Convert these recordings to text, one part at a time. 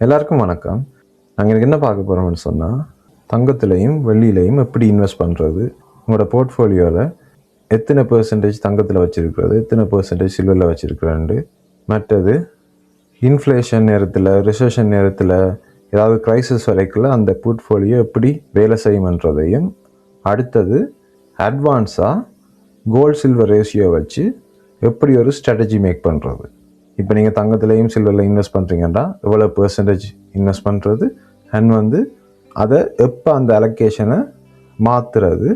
எல்லாருக்கும் வணக்கம். நாங்கள் எனக்கு என்ன பார்க்க போகிறோம்னு சொன்னால் தங்கத்துலேயும் வெள்ளியிலையும் எப்படி இன்வெஸ்ட் பண்ணுறது உங்களோட போர்ட்ஃபோலியோவில் எத்தனை பெர்சன்டேஜ் தங்கத்தில் வச்சுருக்கிறது எத்தனை பெர்சன்டேஜ் சில்வரில் வச்சுருக்கிறேன்ட்டு மற்றது இன்ஃப்ளேஷன் நேரத்தில் ரிசெஷன் நேரத்தில் ஏதாவது க்ரைசஸ் வரைக்குள்ள அந்த போர்ட்ஃபோலியோ எப்படி வேலை செய்யுமன்றதையும் அடுத்தது அட்வான்ஸாக கோல்ட் சில்வர் ரேஷியோ வச்சு எப்படி ஒரு ஸ்ட்ராட்டஜி மேக் பண்ணுறது இப்போ நீங்கள் தங்கத்துலேயும் சில்வரில் இன்வெஸ்ட் பண்ணுறீங்கன்னா எவ்வளோ பெர்சன்டேஜ் இன்வெஸ்ட் பண்ணுறது அண்ட் வந்து அதை எப்போ அந்த அலோகேஷனை மாற்றுறது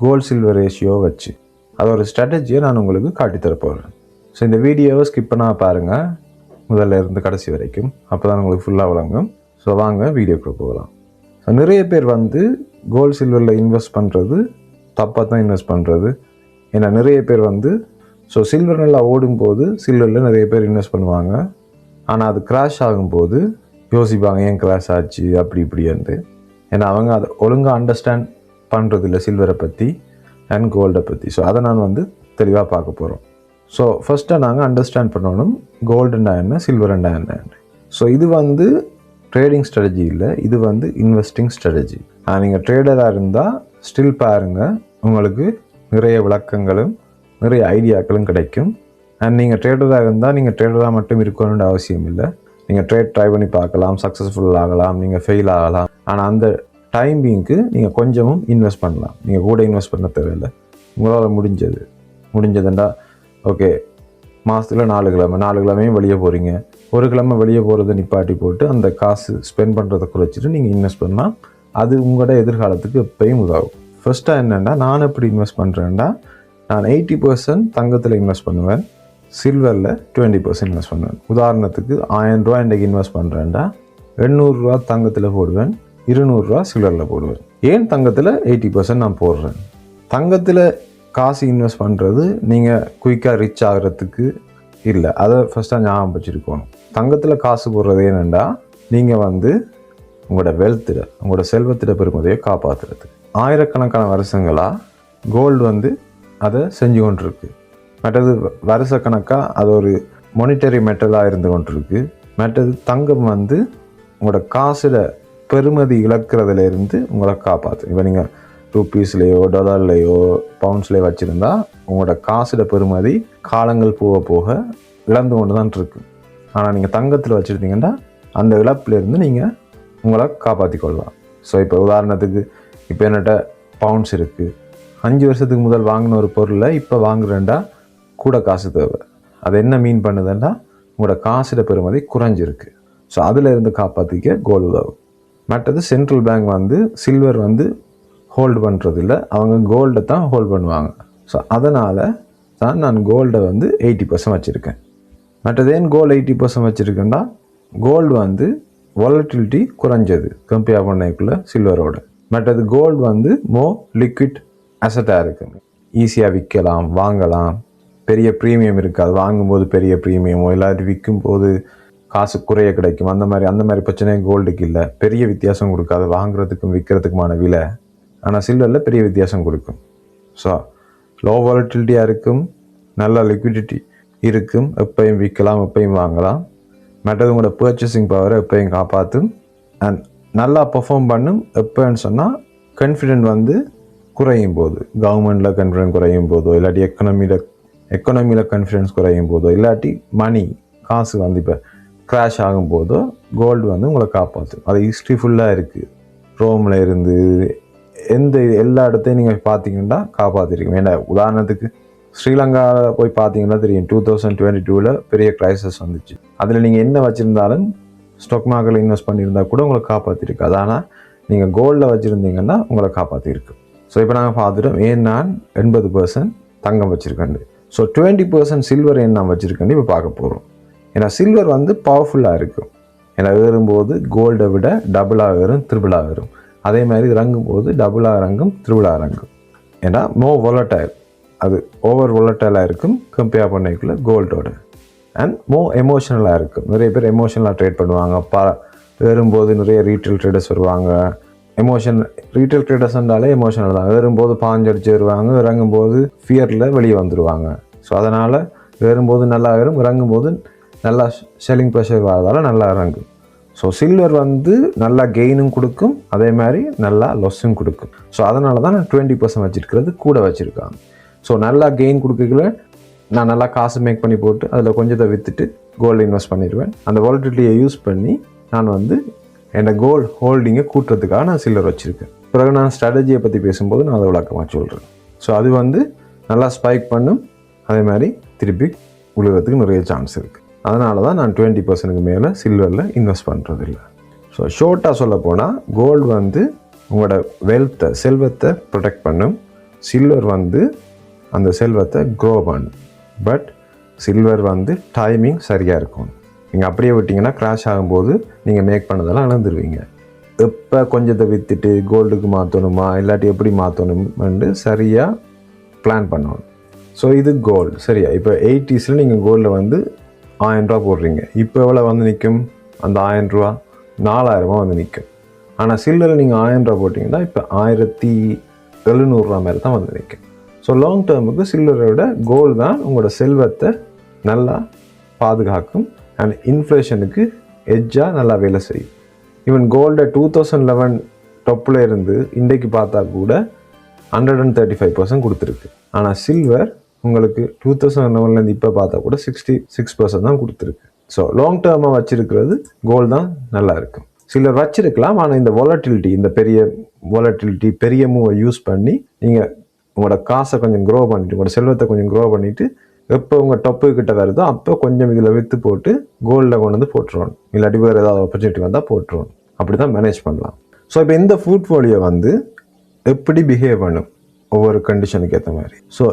கோல்ட் சில்வர் ரேஷியோ வச்சு. அது ஒரு ஸ்ட்ராட்டஜியை நான் உங்களுக்கு காட்டித்தர போகிறேன் ஸோ இந்த வீடியோவை ஸ்கிப் பண்ணால் பாருங்கள் முதல்ல இருந்து கடைசி வரைக்கும். அப்போ தான் உங்களுக்கு ஃபுல்லாக விளங்கும். ஸோ வாங்க வீடியோக்குள்ளே போகலாம். ஸோ நிறைய பேர் வந்து கோல்ட் சில்வரில் இன்வெஸ்ட் பண்ணுறது தப்பாக தான் இன்வெஸ்ட் பண்ணுறது ஏன்னா நிறைய பேர் வந்து ஸோ சில்வர் நல்லா ஓடும்போது சில்வரில் நிறைய பேர் இன்வெஸ்ட் பண்ணுவாங்க. ஆனால் அது கிராஷ் ஆகும்போது யோசிப்பாங்க ஏன் கிராஷ் ஆச்சு அப்படி இப்படின்ட்டு. ஏன்னா அவங்க அதை ஒழுங்காக அண்டர்ஸ்டாண்ட் பண்ணுறதில்ல சில்வரை பற்றி அண்ட் கோல்டை பற்றி ஸோ அதை நான் வந்து தெளிவாக பார்க்க போகிறோம் ஸோ ஃபஸ்ட்டாக நாங்கள் அண்டர்ஸ்டாண்ட் பண்ணணும் கோல்டுண்டா என்ன சில்வர்ண்டா என்ன ஸோ இது வந்து ட்ரேடிங் ஸ்ட்ராட்டஜி இல்லை இது வந்து இன்வெஸ்டிங் ஸ்ட்ராட்டஜி நீங்கள் ட்ரேடராக இருந்தால் ஸ்டில் பாருங்கள் உங்களுக்கு நிறைய விளக்கங்களும் நிறைய ஐடியாக்களும் கிடைக்கும். அண்ட் நீங்கள் ட்ரேடராக இருந்தால் நீங்கள் ட்ரேடராக மட்டும் இருக்கணுன்ற அவசியம் இல்லை. நீங்கள் ட்ரேட் ட்ரை பண்ணி பார்க்கலாம் சக்ஸஸ்ஃபுல் ஆகலாம் நீங்கள் ஃபெயில் ஆகலாம். ஆனால் அந்த டைமிங்க்கு நீங்கள் கொஞ்சமும் இன்வெஸ்ட் பண்ணலாம். நீங்கள் கூட இன்வெஸ்ட் பண்ண தேவையில்லை. உங்களால் முடிஞ்சது. முடிஞ்சதுண்டா ஓகே மாதத்தில் நாலு கிழமை நாலு கிழமையும் வெளியே போகிறீங்க ஒரு கிழமை வெளியே போகிறத நிப்பாட்டி போட்டு அந்த காசு ஸ்பெண்ட் பண்ணுறதை குறைச்சிட்டு நீங்கள் இன்வெஸ்ட் பண்ணால் அது உங்களோட எதிர்காலத்துக்கு எப்பயும் உதவும். ஃபஸ்ட்டாக என்னென்னா நான் எப்படி இன்வெஸ்ட் பண்ணுறேன்னா நான் எயிட்டி பர்சன்ட் தங்கத்தில் இன்வெஸ்ட் பண்ணுவேன். சில்வரில் டுவெண்ட்டி பர்சன்ட் இன்வெஸ்ட் பண்ணுவேன். உதாரணத்துக்கு ஆயிரம் ரூபா இன்றைக்கு இன்வெஸ்ட் பண்ணுறேன்டா எண்ணூறுரூவா தங்கத்தில் போடுவேன் இருநூறுரூவா சில்வரில் போடுவேன். ஏன் தங்கத்தில் எயிட்டி பர்சன்ட் நான் போடுறேன்? தங்கத்தில் காசு இன்வெஸ்ட் பண்ணுறது நீங்கள் குயிக்காக ரிச் ஆகிறதுக்கு இல்லை. அதை ஃபஸ்ட்டாக ஞாபகம் வச்சுருக்கணும். தங்கத்தில் காசு போடுறது என்னென்னா நீங்கள் வந்து உங்களோட வெல்த்தில் உங்களோட செல்வத்திட பெருமதியை காப்பாற்றுறது ஆயிரக்கணக்கான வருஷங்களாக கோல்டு வந்து அதை செஞ்சு கொண்டிருக்கு. மற்றது வருஷக்கணக்காக அது ஒரு மொனிட்டரி மெட்டலாக இருந்து கொண்டிருக்கு. மற்றது தங்கம் வந்து உங்களோட காசில் பெருமதி இழக்கிறதுலேருந்து உங்களை காப்பாற்று இப்போ நீங்கள் ருப்பீஸ்லேயோ டாலர்லேயோ பவுண்ட்ஸ்லேயோ வச்சுருந்தா உங்களோட காசில் பெருமதி காலங்கள் போக போக இழந்து கொண்டு தான் இருக்கு. ஆனால் நீங்கள் தங்கத்தில் வச்சுருந்தீங்கன்னா அந்த இழப்புலேருந்து நீங்கள் உங்களை காப்பாற்றி கொள்ளலாம். ஸோ இப்போ உதாரணத்துக்கு இப்போ என்னட்ட பவுண்ட்ஸ் இருக்குது அஞ்சு வருஷத்துக்கு முதல் வாங்கின ஒரு பொருளை இப்போ வாங்குறேன்டா கூட காசு தேவை. அது என்ன மீன் பண்ணுதுன்னா உங்களோட காசிட பெறுமதி குறைஞ்சிருக்கு. ஸோ அதில் இருந்து காப்பாற்றிக்க கோல்டு உதவும். மற்றது சென்ட்ரல் பேங்க் வந்து சில்வர் வந்து ஹோல்டு பண்ணுறது இல்லை அவங்க கோல்டை தான் ஹோல்ட் பண்ணுவாங்க. ஸோ அதனால் தான் நான் கோல்டை வந்து எயிட்டி பர்சன்ட் வச்சுருக்கேன். மற்றது ஏன் கோல்டு எயிட்டி பர்சன்ட் வச்சுருக்கேன்னா கோல்டு வந்து வாலட்டிலிட்டி குறைஞ்சது. கம்பேர் பண்ணக்குள்ளே சில்வரோட மற்றது கோல்டு வந்து மோ லிக்விட் அசட்டாக இருக்குங்க ஈஸியாக விற்கலாம் வாங்கலாம். பெரிய ப்ரீமியம் இருக்காது வாங்கும்போது பெரிய ப்ரீமியமோ இல்லாட்டி விற்கும் போது காசு குறைய கிடைக்கும். அந்த மாதிரி அந்த மாதிரி பிரச்சனையும் கோல்டுக்கு இல்லை. பெரிய வித்தியாசம் கொடுக்காது. வாங்குறதுக்கும் விற்கிறதுக்குமான விலை. ஆனால் சில்வரில் பெரிய வித்தியாசம் கொடுக்கும். ஸோ லோ வாலட்டிலிட்டியாக இருக்கும். நல்ல லிக்விடிட்டி இருக்கும். எப்பையும் விற்கலாம் எப்பையும் வாங்கலாம். மற்றது உங்களோட பர்ச்சேசிங் பவரை எப்பையும் காப்பாற்றும் அண்ட் நல்லா பெர்ஃபார்ம் பண்ணும். எப்போன்னு சொன்னால் கான்ஃபிடென்ட் வந்து குறையும் போது கவர்மெண்டில் கான்ஃபிடென்ட் குறையும் போதோ இல்லாட்டி எக்கனமியில் எக்கனாமியில் கன்ஃபிடன்ஸ் குறையும் போதோ இல்லாட்டி மணி காசு வந்து இப்போ க்ராஷ் ஆகும்போதோ கோல்டு வந்து உங்களை காப்பாற்றும் அது ஹிஸ்ட்ரி ஃபுல்லாக இருக்குது ரோமில் இருந்து எந்த எல்லா இடத்தையும் நீங்கள் பார்த்தீங்கன்னா காப்பாற்றிருக்கோம் ஏன்னா உதாரணத்துக்கு ஸ்ரீலங்காவில் போய் பார்த்தீங்கன்னா தெரியும் டூ தௌசண்ட் டுவெண்ட்டி டூவில் பெரிய கிரைசஸ் வந்துச்சு. அதில் நீங்கள் என்ன வச்சுருந்தாலும் ஸ்டாக் மார்க்கெட்டில் இன்வெஸ்ட் பண்ணியிருந்தால் கூட உங்களை காப்பாற்றிருக்கு ஆனால் நீங்கள் கோல்டில் வச்சுருந்தீங்கன்னா உங்களை காப்பாற்றிருக்கு ஸோ இப்போ நாங்கள் பார்த்துட்டோம் ஏன் நான் எண்பது பர்சன்ட் தங்கம் வச்சுருக்கேன் ஸோ டுவெண்ட்டி பர்சன்ட் சில்வர் ஏன் நான் வச்சுருக்கேன் இப்போ பார்க்க போகிறோம் ஏன்னா சில்வர் வந்து பவர்ஃபுல்லாக இருக்கும் ஏன்னா ஏறும்போது கோல்டை விட டபுளாக ஏறும் த்ரிபிளாக ஏறும் அதே மாதிரி இறங்கும் போது டபுளாக இறங்கும் த்ரிபிளாக இறங்கும். ஏன்னா மோ volatile. அது ஓவர் volatile-ஆ இருக்கும் கம்பேர் பண்ணிக்கல கோல்டோட அண்ட் மோ எமோஷனலாக இருக்கும். நிறைய பேர் எமோஷனலாக ட்ரேட் பண்ணுவாங்க. ப ஏறும்போது நிறைய ரீட்டைல் ட்ரேடர்ஸ் வருவாங்க. எமோஷன் ரீட்டைல் ட்ரேடர்ஸ்ன்றாலே எமோஷனல் தான். ஏறும்போது பாஞ்சடிச்சு வருவாங்க இறங்கும்போது ஃபியரில் வெளியே வந்துடுவாங்க ஸோ அதனால் ஏறும்போது நல்லா ஏறும் இறங்கும்போது நல்லா செல்லிங் ப்ரெஷர் வரதால் நல்லா இறங்கும். ஸோ சில்வர் வந்து நல்லா கெயினும் கொடுக்கும் அதே மாதிரி நல்லா லொஸ்ஸும் கொடுக்கும். ஸோ அதனால தான் நான் டுவெண்ட்டி பர்சன்ட் வச்சுருக்கிறது கூட வச்சுருக்காங்க. ஸோ நல்லா கெயின் கொடுக்கல நான் நல்லா காசு மேக் பண்ணி போட்டு அதில் கொஞ்சத்தை விற்றுட்டு கோல்டு இன்வெஸ்ட் பண்ணிடுவேன். அந்த வாலட்டிலிட்டியை யூஸ் பண்ணி நான் வந்து என்னோட கோல்ட் ஹோல்டிங்கை கூட்டுறதுக்காக நான் சில்லர் வச்சுருக்கேன். பிறகு நான் ஸ்ட்ராட்டஜியை பற்றி பேசும்போது நான் அதை விளக்கமாக சொல்கிறேன் ஸோ அது வந்து நல்லா ஸ்பைக் பண்ணும். அதே மாதிரி திருப்பி விழுகிறதுக்கு நிறைய சான்ஸ் இருக்குது அதனால தான் நான் டுவெண்ட்டி பர்சன்ட்டுக்கு மேலே சில்வரில் இன்வெஸ்ட் பண்ணுறதில்ல ஸோ ஷோர்ட்டாக சொல்ல போனால் கோல்டு வந்து உங்களோட வெல்த்தை செல்வத்தை ப்ரொடெக்ட் பண்ணும். சில்வர் வந்து அந்த செல்வத்தை க்ரோ பண்ணும். பட் சில்வர் வந்து டைமிங் சரியாக இருக்கும். நீங்கள் அப்படியே விட்டிங்கன்னா க்ராஷ் ஆகும்போது நீங்கள் மேக் பண்ணதெல்லாம் இழந்துருவீங்க. எப்போ கொஞ்சத்தை விற்றுட்டு கோல்டுக்கு மாற்றணுமா இல்லாட்டி எப்படி மாற்றணும்னு சரியாக பிளான் பண்ணணும். ஸோ இது கோல்டு சரியா? இப்போ எயிட்டிஸில் நீங்கள் கோல்டில் வந்து ஆயிரரூவா போடுறீங்க. இப்போ எவ்வளோ வந்து நிற்கும்? அந்த ஆயிரம் ரூபா நாலாயிரரூபா வந்து நிற்கும். ஆனால் சில்லரில் நீங்கள் ஆயரன்ரூபா போட்டிங்கன்னா இப்போ ஆயிரத்தி எழுநூறுரூவா மாதிரி தான் வந்து நிற்கும். ஸோ லாங் டேர்முக்கு சில்லரை விட கோல்டு தான் உங்களோட செல்வத்தை நல்லா பாதுகாக்கும். அண்ட் இன்ஃப்ளேஷனுக்கு எட்ஜாக நல்லா வேலை செய்யும். ஈவன் கோல்டை டூ தௌசண்ட் லெவன் டொப்பில் இருந்து இன்றைக்கு பார்த்தா கூட hundred and thirty five percent கொடுத்துருக்கு. ஆனால் சில்வர் உங்களுக்கு டூ தௌசண்ட் லெவன்லேருந்து இப்போ பார்த்தா கூட சிக்ஸ்டி சிக்ஸ் பர்சன்ட் தான் கொடுத்துருக்கு. ஸோ லாங் டேர்மாக வச்சுருக்கிறது கோல்டு தான் நல்லா இருக்கும். சிலர் வச்சுருக்கலாம் ஆனால் இந்த வாலட்டிலிட்டி இந்த பெரிய வாலட்டிலிட்டி பெரிய மூவை யூஸ் பண்ணி நீங்கள் உங்களோட காசை கொஞ்சம் க்ரோ பண்ணிவிட்டு உங்களோட செல்வத்தை கொஞ்சம் க்ரோ பண்ணிவிட்டு எப்போ உங்கள் டொப்பு கிட்ட வருதோ அப்போ கொஞ்சம் இதில் விற்று போட்டு கோல்டில் கொண்டு வந்து போட்டுருவோம் இல்லாட்டி வேறு ஏதாவது ஆப்பர்ச்சுனிட்டி வந்தால் போட்டுருவோம் அப்படி தான் மேனேஜ் பண்ணலாம். ஸோ இப்போ இந்த போர்ட்ஃபோலியோ வந்து எப்படி பிஹேவ் பண்ணும்? ஒவ்வொரு கண்டிஷனுக்கு ஏற்ற மாதிரி. ஸோ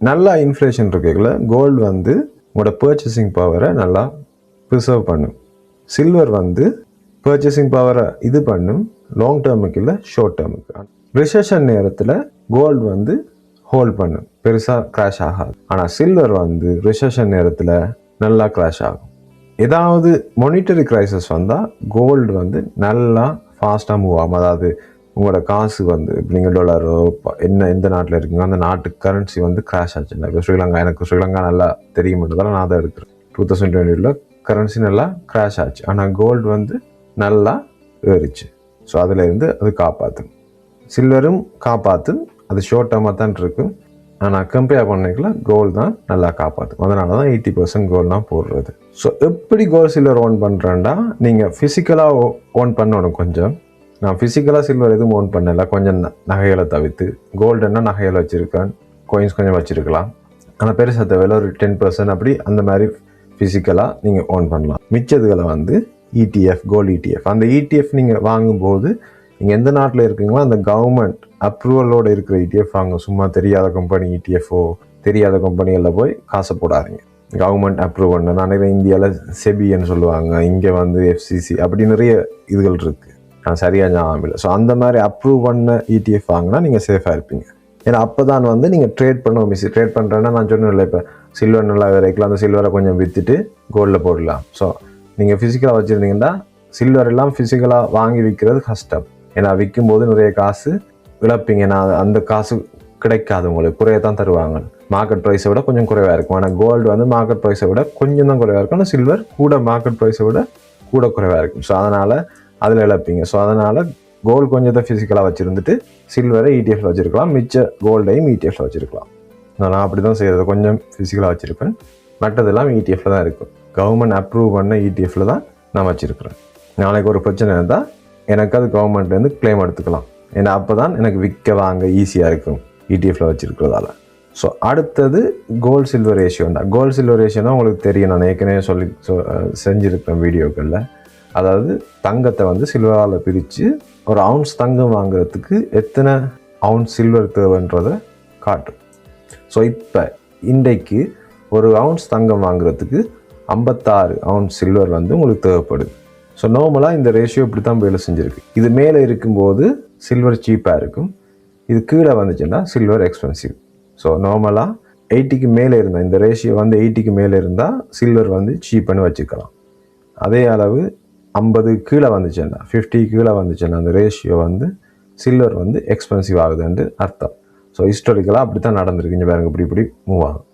நல்லா இன்ஃப்ளேஷன் இருக்கல கோல்டு வந்து உங்களோட பர்ச்சேசிங் பவரை நல்லா ப்ரிசர்வ் பண்ணும். சில்வர் வந்து பர்ச்சேசிங் பவரை இது பண்ணும். லாங் டேர்முக்கு இல்லை ஷார்ட் டேர்முக்கு ரிசெஷன் நேரத்தில் கோல்டு வந்து ஹோல்ட் பண்ணும். பெருசாக க்ராஷ் ஆகாது. ஆனால் சில்வர் வந்து ரிசெஷன் நேரத்தில் நல்லா க்ராஷ் ஆகும். ஏதாவது மொனிட்டரி கிரைசஸ் வந்தால் கோல்டு வந்து நல்லா ஃபாஸ்ட்டாக மூவ் ஆகும். அதாவது உங்களோட காசு வந்து நீங்கள் டாலரோ என்ன எந்த நாட்டில் இருக்கீங்க அந்த நாட்டு கரன்சி வந்து கிராஷ் ஆச்சுன்னா இப்போ ஸ்ரீலங்கா எனக்கு ஸ்ரீலங்கா நல்லா தெரியுமன்றதால நான் தான் எடுக்கிறேன். டூ தௌசண்ட் டுவெண்ட்டியில் கரன்சி நல்லா கிராஷ் ஆச்சு. ஆனால் கோல்டு வந்து நல்லா ஏறிச்சு. ஸோ அதுலேருந்து அது காப்பாற்றும் சில்வரும் காப்பாற்றும் அது ஷோர்ட் டேர்மாக தான் இருக்கும் ஆனால் கம்பேர் பண்ணிக்கலாம் கோல் தான் நல்லா காப்பாற்றும் அதனால தான் எயிட்டி பர்சன்ட் கோல்டு தான் போடுறது. ஸோ எப்படி கோல் சில்வர் ஓன் பண்ணுறேன்டா நீங்கள் ஃபிசிக்கலாக ஓன் பண்ணணும் கொஞ்சம். நான் ஃபிசிக்கலாக சில்வர் எதுவும் ஓன் பண்ணலை. கொஞ்சம் ந- நகைகளை தவிர்த்து. கோல்டுன்னா நகைகளை வச்சுருக்கேன்? கோயின்ஸ் கொஞ்சம் வச்சுருக்கலாம். ஆனால் பெருசாக தேவையில்ல. ஒரு டென் பர்சன்ட் அப்படி அந்த மாதிரி ஃபிசிக்கலாக நீங்கள் ஓன் பண்ணலாம். மிச்சதுகளை வந்து இடிஎஃப் கோல்டு இடிஎஃப் அந்த இடிஎஃப் நீங்கள் வாங்கும்போது நீங்கள் எந்த நாட்டில் இருக்கீங்களோ அந்த கவர்மெண்ட் அப்ரூவலோடு இருக்கிற இடிஎஃப் வாங்க. சும்மா தெரியாத கம்பெனி இடிஎஃப்ஓ தெரியாத கம்பெனிகளில் போய் காசை போடாதீங்க. கவர்மெண்ட் அப்ரூவ் பண்ண நிறைய இந்தியாவில் செபின்னு சொல்லுவாங்க. இங்கே வந்து எஃப்சிசி அப்படி நிறைய இதுகள் இருக்குது நான் சரியாக ஞாபகம் இல்லை. ஸோ அந்த மாதிரி அப்ரூவ் பண்ண இடிஎஃப் வாங்கினா நீங்கள் சேஃபாக இருப்பீங்க. ஏன்னா அப்போ தான் வந்து நீங்கள் ட்ரேட் பண்ண மிஸ் ட்ரேட் பண்ணுறேன்னா நான் சொன்னேன்ல இப்போ சில்வர் நல்லா விதைக்கலாம். அந்த சில்வரை கொஞ்சம் விற்றுட்டு கோல்டில் போடலாம். ஸோ நீங்கள் ஃபிசிக்கலாக வச்சுருந்தீங்கன்னா சில்வர் எல்லாம் ஃபிசிக்கலாக வாங்கி விற்கிறது கஷ்டம். ஏன்னா விற்கும்போது நிறைய காசு இழப்பீங்க. நான் அந்த காசு கிடைக்காது உங்களுக்கு. குறைய தான் தருவாங்க. மார்க்கெட் ப்ரைஸை விட கொஞ்சம் குறைவாக இருக்கும். ஆனால் கோல்டு வந்து மார்க்கெட் ப்ரைஸை விட கொஞ்சம் தான் குறைவாக இருக்கும். ஆனால் சில்வர் கூட மார்க்கெட் ப்ரைஸை விட கூட குறைவாக இருக்கும். ஸோ அதனால் அதில் இழப்பீங்க. ஸோ அதனால் கோல்டு கொஞ்சத்தை ஃபிசிக்கலாக வச்சுருந்துட்டு சில்வரை இடிஎஃப்ல வச்சுருக்கலாம். மிச்ச கோல்டையும் இடிஎஃப்ல வச்சுருக்கலாம். நான் அப்படி தான் செய்கிறது கொஞ்சம் ஃபிசிக்கலாக வச்சுருப்பேன். மற்றதெல்லாம் இடிஎஃப்ல தான் இருக்கும். கவர்மெண்ட் அப்ரூவ் பண்ண இடிஎஃப்ல தான் நான் வச்சுருக்கிறேன். நாளைக்கு ஒரு பிரச்சனை இருந்தால் எனக்கு அது கவர்மெண்ட்லேருந்து கிளைம் எடுத்துக்கலாம். ஏன்னா அப்போ தான் எனக்கு விற்க வாங்க ஈஸியாக இருக்கும். E இடிஎஃப்ல வச்சுருக்கிறதால. ஸோ அடுத்தது கோல்டு சில்வர் ரேஷியோண்டா கோல்டு சில்வர் ரேஷியோனா உங்களுக்கு தெரியும். நான் ஏற்கனவே சொல்லி சொ- வீடியோக்களில். அதாவது தங்கத்தை வந்து சில்வரால் பிரித்து ஒரு அவுன்ஸ் தங்கம் வாங்குறதுக்கு எத்தனை அவுன்ஸ் சில்வர் தேவைன்றதை காட்டும். ஸோ இப்போ இன்றைக்கு ஒரு அவுன்ஸ் தங்கம் வாங்குறதுக்கு ஐம்பத்தாறு அவுன்ஸ் சில்வர் வந்து உங்களுக்கு தேவைப்படுது. ஸோ நார்மலாக இந்த ரேஷியோ இப்படி தான் வேலை செஞ்சுருக்கு. இது மேலே இருக்கும்போது சில்வர் சீப்பாக இருக்கும். இது கீழே வந்துச்சுன்னா சில்வர் எக்ஸ்பென்சிவ் ஸோ நார்மலாக எயிட்டிக்கு மேலே இருந்தால் இந்த ரேஷியோ வந்து எயிட்டிக்கு மேலே இருந்தால் சில்வர் வந்து சீப்புன்னு வச்சுக்கலாம். அதே அளவு ஐம்பது கீழே வந்துச்சுன்னா ஃபிஃப்டி கீழே வந்துச்சுன்னா அந்த ரேஷியோ வந்து சில்வர் வந்து எக்ஸ்பென்சிவ் ஆகுதுன்ட்டு அர்த்தம். ஸோ ஹிஸ்டாரிக்கலாக அப்படி தான் நடந்திருக்கு. இங்கே பாருங்க இப்படி இப்படி மூவ் ஆகும்.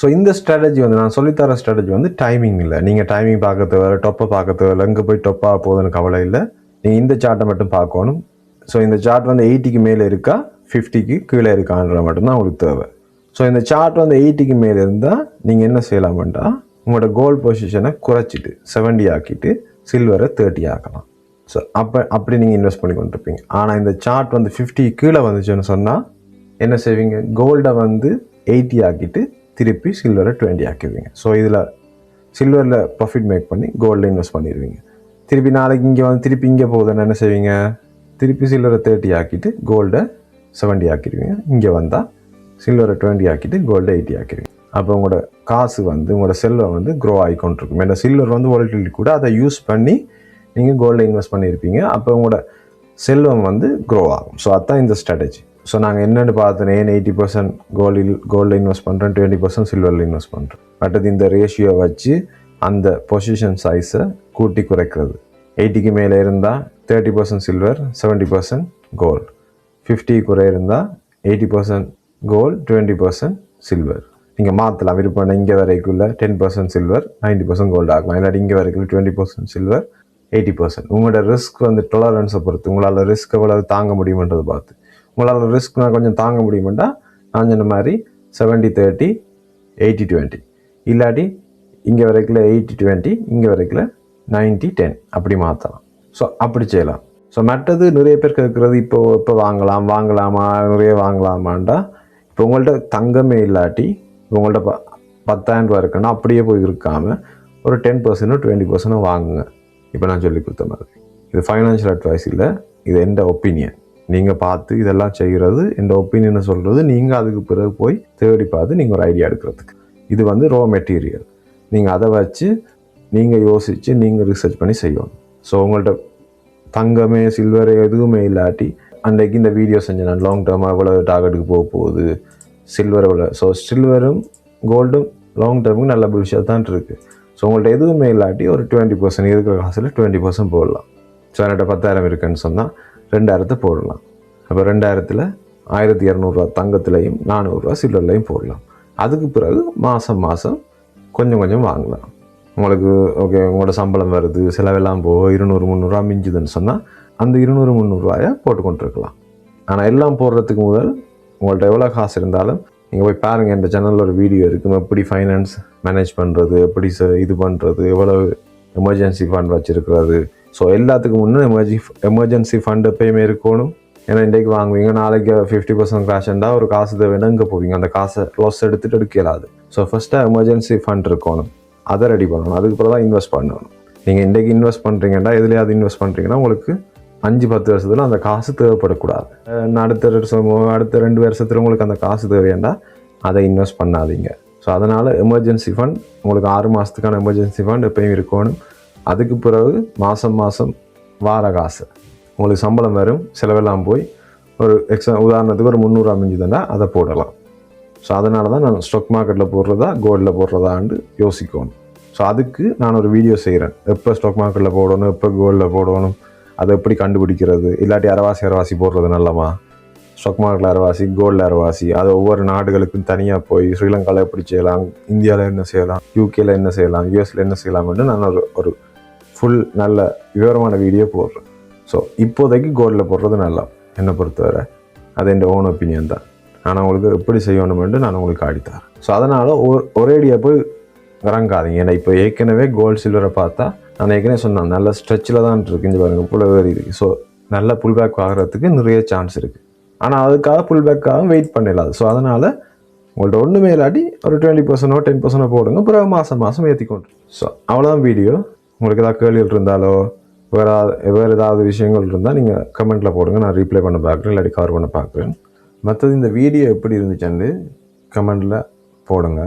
ஸோ இந்த ஸ்ட்ராட்டஜி வந்து நான் சொல்லித்தர ஸ்ட்ராட்டஜி வந்து டைமிங் இல்லை. நீங்கள் டைமிங் பார்க்க தேவை டொப்பை பார்க்க தேவை அங்கே போய் டொப்பாக போகுதுன்னு கவலை இல்லை. நீங்கள் இந்த சார்ட்டை மட்டும் பார்க்கணும். ஸோ இந்த சார்ட் வந்து எயிட்டிக்கு மேலே இருக்கா? ஃபிஃப்டிக்கு கீழே இருக்கான்ற மட்டும்தான் உங்களுக்கு தேவை. ஸோ இந்த சார்ட் வந்து எயிட்டிக்கு மேலே இருந்தால் நீங்கள் என்ன செய்யலாம்டா உங்களோட கோல் பொசிஷனை குறைச்சிட்டு 70 ஆக்கிட்டு சில்வரை தேர்ட்டி ஆக்கலாம். ஸோ அப்போ அப்படி நீங்கள் இன்வெஸ்ட் பண்ணி கொண்டிருப்பீங்க. ஆனால் இந்த சார்ட் வந்து 50 கீழே வந்துச்சுன்னு சொன்னால் என்ன செய்வீங்க? கோல்டை வந்து எயிட்டி ஆக்கிட்டு திருப்பி சில்வரை டுவெண்ட்டி ஆக்கிடுவீங்க. ஸோ இதில் சில்வரில் ப்ராஃபிட் மேக் பண்ணி கோல்டில் இன்வெஸ்ட் பண்ணிடுவீங்க. திருப்பி நாளைக்கு இங்கே வந்து திருப்பி இங்கே போகுதுன்னு என்ன செய்வீங்க? திருப்பி சில்வரை தேர்ட்டி ஆக்கிட்டு கோல்டை 70 ஆக்கிடுவீங்க. இங்கே வந்தால் சில்வரை டுவெண்ட்டி ஆக்கிட்டு கோல்டை எயிட்டி ஆக்கிடுவீங்க. அப்போ உங்களோட காசு வந்து உங்களோட செல்வம் வந்து க்ரோ ஆகிக்கொண்டிருக்கும் ஏன்னா சில்வர் வந்து வாலிட்டிலிட்டி கூட அதை யூஸ் பண்ணி நீங்கள் கோல்டில் இன்வெஸ்ட் பண்ணியிருப்பீங்க அப்போ உங்களோட செல்வம் வந்து க்ரோ ஆகும். ஸோ அதுதான் இந்த ஸ்ட்ராட்டஜி ஸோ நாங்கள் என்னென்னு பார்த்தோம் ஏன் எயிட்டி பர்சன்ட் கோல்டில் கோல்டில் இன்வெஸ்ட் பண்ணுறோம் டுவெண்ட்டி பர்சன்ட் சில்வரில் இன்வெஸ்ட் பண்ணுறோம் அடுத்தது இந்த ரேஷியோ வச்சு அந்த பொசிஷன் சைஸை கூட்டி குறைக்கிறது. எயிட்டிக்கு மேலே இருந்தால் thirty percent silver seventy percent gold fifty குறை இருந்தால் eighty percent gold twenty percent silver நீங்கள் மாற்றலாம் விருப்பம் இங்கே வரைக்குள்ள ten percent silver ninety percent gold ஆகலாம். இல்லாட்டி இங்கே வரைக்கும் twenty percent silver eighty percent உங்களோட ரிஸ்க் வந்து டொலரன்ஸை பொறுத்து உங்களால் ரிஸ்க் எவ்வளவு தாங்க முடியுமன்றதை பார்த்து. உங்களால் ரிஸ்க் நான் கொஞ்சம் தாங்க முடியுமெண்டா? நான் சொன்ன மாதிரி செவன்ட்டி தேர்ட்டி எயிட்டி டுவெண்ட்டி இல்லாட்டி இங்கே வரைக்கும் எயிட்டி டுவெண்ட்டி இங்கே வரைக்கும் நைன்ட்டி டென் அப்படி மாற்றலாம் ஸோ அப்படி செய்யலாம். ஸோ மற்றது நிறைய பேர் கேட்குறது இப்போது இப்போ வாங்கலாம் வாங்கலாமா நிறைய வாங்கலாமாண்டா? இப்போ உங்கள்கிட்ட தங்கமே இல்லாட்டி இப்போ ப பத்தாயிரம் ரூபா இருக்குன்னா அப்படியே போய் இருக்காமல் ஒரு டென் பர்சன்டோ டுவெண்ட்டி பர்சன்டோ வாங்குங்க. இப்போ நான் சொல்லி கொடுத்த மாதிரி. இது ஃபைனான்ஷியல் அட்வைஸ் இல்லை இது எந்த ஒப்பீனியன் நீங்கள் பார்த்து இதெல்லாம் செய்கிறது இந்த ஒப்பீனியனை சொல்கிறது நீங்கள் அதுக்கு பிறகு போய் தேடி பார்த்து நீங்கள் ஒரு ஐடியா எடுக்கிறதுக்கு. இது வந்து ரோ மெட்டீரியல் நீங்கள் அதை வச்சு நீங்கள் யோசித்து நீங்கள் ரிசர்ச் பண்ணி செய்யணும். ஸோ உங்கள்கிட்ட தங்கமே சில்வரே எதுவுமே இல்லாட்டி அன்றைக்கு இந்த வீடியோ செஞ்சேன் நான் லாங் டேர்மாக எவ்வளோ டார்கெட்டுக்கு போக போகுது சில்வர் எவ்வளோ ஸோ சில்வரும் கோல்டும் லாங் டேர்முக்கு நல்ல விஷயம் தான் இருக்குது ஸோ உங்கள்கிட்ட எதுவுமே இல்லாட்டி ஒரு டுவெண்ட்டி பர்சன்ட் இருக்கிற காசில் டுவெண்ட்டி பர்சன்ட் போடலாம். ஸோ என்கிட்ட பத்தாயிரம் இருக்குன்னு சொன்னால் ரெண்டாயிரத்தை போடலாம். அப்போ ரெண்டாயிரத்தில் ஆயிரத்தி இரநூறுவா தங்கத்துலேயும் நானூறுரூவா சில்லர்லையும் போடலாம். அதுக்கு பிறகு மாதம் மாதம் கொஞ்சம் கொஞ்சம் வாங்கலாம். உங்களுக்கு ஓகே உங்களோட சம்பளம் வருது செலவெல்லாம் போக இருநூறு முந்நூறுரூவா மிஞ்சுதுன்னு சொன்னால் அந்த இருநூறு முந்நூறுரூவாயை போட்டுக்கொண்டிருக்கலாம். ஆனால் எல்லாம் போடுறதுக்கு முதல் உங்கள்ட்ட எவ்வளோ காசு இருந்தாலும் நீங்கள் போய் பாருங்கள் இந்த சேனலில் ஒரு வீடியோ இருக்கும். எப்படி ஃபைனான்ஸ் மேனேஜ் பண்ணுறது எப்படி இது பண்ணுறது எவ்வளோ எமர்ஜென்சி ஃபண்ட் வச்சுருக்கிறது ஸோ எல்லாத்துக்கும் முன்னே எமர்ஜி எமர்ஜென்சி ஃபண்ட் எப்பயுமே இருக்கணும். ஏன்னா இன்றைக்கு வாங்குவீங்க நாளைக்கு ஃபிஃப்டி பர்சன்ட் கிராஷ் இருந்தால் ஒரு காசு தேவைன்னா இங்கே போவீங்க. அந்த காசை லாஸ் எடுத்துகிட்டு எடுக்கலாது. ஸோ ஃபஸ்ட்டாக எமர்ஜென்சி ஃபண்ட் இருக்கணும். அதை ரெடி பண்ணணும். அதுக்கு தான் இன்வெஸ்ட் பண்ணணும். நீங்கள் இன்றைக்கு இன்வெஸ்ட் பண்ணுறீங்கன்னா எதுலையாவது இன்வெஸ்ட் பண்ணுறீங்கன்னா உங்களுக்கு அஞ்சு பத்து வருஷத்தில் அந்த காசு தேவைப்படக்கூடாது. அடுத்த வருஷமோ அடுத்த ரெண்டு வருஷத்தில் உங்களுக்கு அந்த காசு தேவையாண்டா அதை இன்வெஸ்ட் பண்ணாதீங்க. ஸோ அதனால் எமர்ஜென்சி ஃபண்ட் உங்களுக்கு ஆறு மாதத்துக்கான எமர்ஜென்சி ஃபண்ட் எப்பயும் இருக்கணும். அதுக்கு பிறகு மாதம் மாதம் வார காசு. உங்களுக்கு சம்பளம் வரும் செலவெல்லாம் போய் ஒரு எக்ஸா உதாரணத்துக்கு ஒரு முந்நூறு அமைஞ்சுதுன்னா அதை போடலாம். ஸோ அதனால தான் நான் ஸ்டாக் மார்க்கெட்டில் போடுறதா கோல்டில் போடுறதான்னு யோசிக்கணும். ஸோ அதுக்கு நான் ஒரு வீடியோ செய்கிறேன் எப்போ ஸ்டாக் மார்க்கெட்டில் போடணும் எப்போ கோல்டில் போடணும் அதை எப்படி கண்டுபிடிக்கிறது? இல்லாட்டி அரவாசி அரவாசி போடுறது நல்லமா? ஸ்டாக் மார்க்கெட்டில் அரவாசி கோல்டில் அரவாசி அது ஒவ்வொரு நாடுகளுக்கும் தனியாக போய் ஸ்ரீலங்காவில் எப்படி செய்யலாம் இந்தியாவில் என்ன செய்யலாம் யூகேல என்ன செய்யலாம் யூஎஸில் என்ன செய்யலாம்னு நான் ஒரு ஒரு ஃபுல் நல்ல விவரமான வீடியோ போடுறேன். ஸோ இப்போதைக்கு கோல்டில் போடுறது நல்லா. என்னை பொறுத்தவரை அது என் ஓன் ஒப்பீனியன் தான். நான் உங்களுக்கு எப்படி செய்யணுமென்று நான் உங்களுக்கு ஆடித்தரேன் ஸோ அதனால் ஒரு ஒரேடியாக போய் இறங்காதீங்க. ஏன்னா இப்போ ஏற்கனவே கோல்டு சில்வரை பார்த்தா நான் ஏற்கனவே சொன்னேன் நல்ல ஸ்ட்ரெச்சில் தான் இருக்கு. பாருங்கள் பாருங்க புல் ஏறி ஸோ நல்ல புல் பேக் ஆகிறதுக்கு நிறைய சான்ஸ் இருக்குது ஆனால் அதுக்காக புல் பேக்காகவும் வெயிட் பண்ணிடலாம் ஸோ அதனால் உங்கள்ட்ட ஒன்றுமே இல்லாட்டி ஒரு டுவெண்ட்டி பர்சன்டோ டென் பர்சன்டோ போடுங்க. பிறகு மாதம் மாதம் ஏற்றிக்கொண்டு ஸோ அவ்வளோதான் வீடியோ உங்களுக்கு ஏதாவது கேள்விகள் இருந்தாலோ வேறு வேறு ஏதாவது விஷயங்கள் இருந்தால் நீங்கள் கமெண்ட்டில் போடுங்க. நான் ரீப்ளை பண்ண பார்க்குறேன் இல்லாட்டி கவர் பண்ண பார்க்குறேன் மற்றது இந்த வீடியோ எப்படி இருந்துச்சுன்னு கமெண்டில் போடுங்க.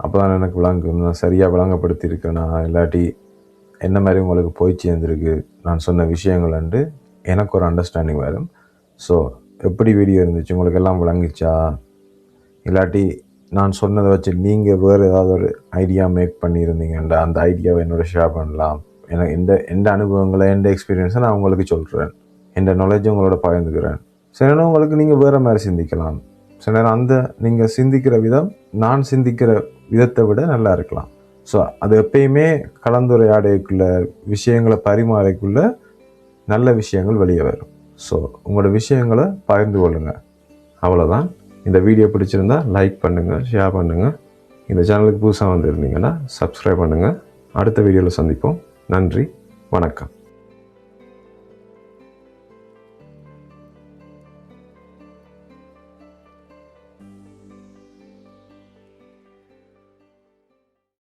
அப்போ தான் எனக்கு விளங்கும் நான் சரியாக விளங்கப்படுத்தியிருக்கேனா? இல்லாட்டி என்ன மாதிரி உங்களுக்கு போய் சேர்ந்துருக்கு? நான் சொன்ன விஷயங்கள் வந்து எனக்கு ஒரு அண்டர்ஸ்டாண்டிங் வரும். ஸோ எப்படி வீடியோ இருந்துச்சு? உங்களுக்கு எல்லாம் விளங்குச்சா? இல்லாட்டி நான் சொன்னதை வச்சு நீங்கள் வேறு ஏதாவது ஒரு ஐடியா மேக் பண்ணியிருந்தீங்கன்ற அந்த ஐடியாவை என்னோட ஷேர் பண்ணலாம். எனக்கு எந்த எந்த அனுபவங்களை எந்த எக்ஸ்பீரியன்ஸை நான் உங்களுக்கு சொல்கிறேன் எந்த நாலேஜ் உங்களோட பகிர்ந்துக்கிறேன். சில நேரம் உங்களுக்கு நீங்கள் வேறு மாதிரி சிந்திக்கலாம். சில நேரம் அந்த நீங்கள் சிந்திக்கிற விதம் நான் சிந்திக்கிற விதத்தை விட நல்லா இருக்கலாம். ஸோ அது எப்பயுமே கலந்துரையாடைக்குள்ள விஷயங்களை பரிமாறைக்குள்ள நல்ல விஷயங்கள் வெளியே வரும். ஸோ உங்களோட விஷயங்களை பகிர்ந்து கொள்ளுங்கள் அவ்வளோதான் இந்த வீடியோ பிடிச்சிருந்தா லைக் பண்ணுங்கள் ஷேர் பண்ணுங்கள் இந்த சேனலுக்கு புதுசாக வந்திருந்தீங்கன்னா சப்ஸ்கிரைப் பண்ணுங்கள் அடுத்த வீடியோவில் சந்திப்போம். நன்றி வணக்கம்.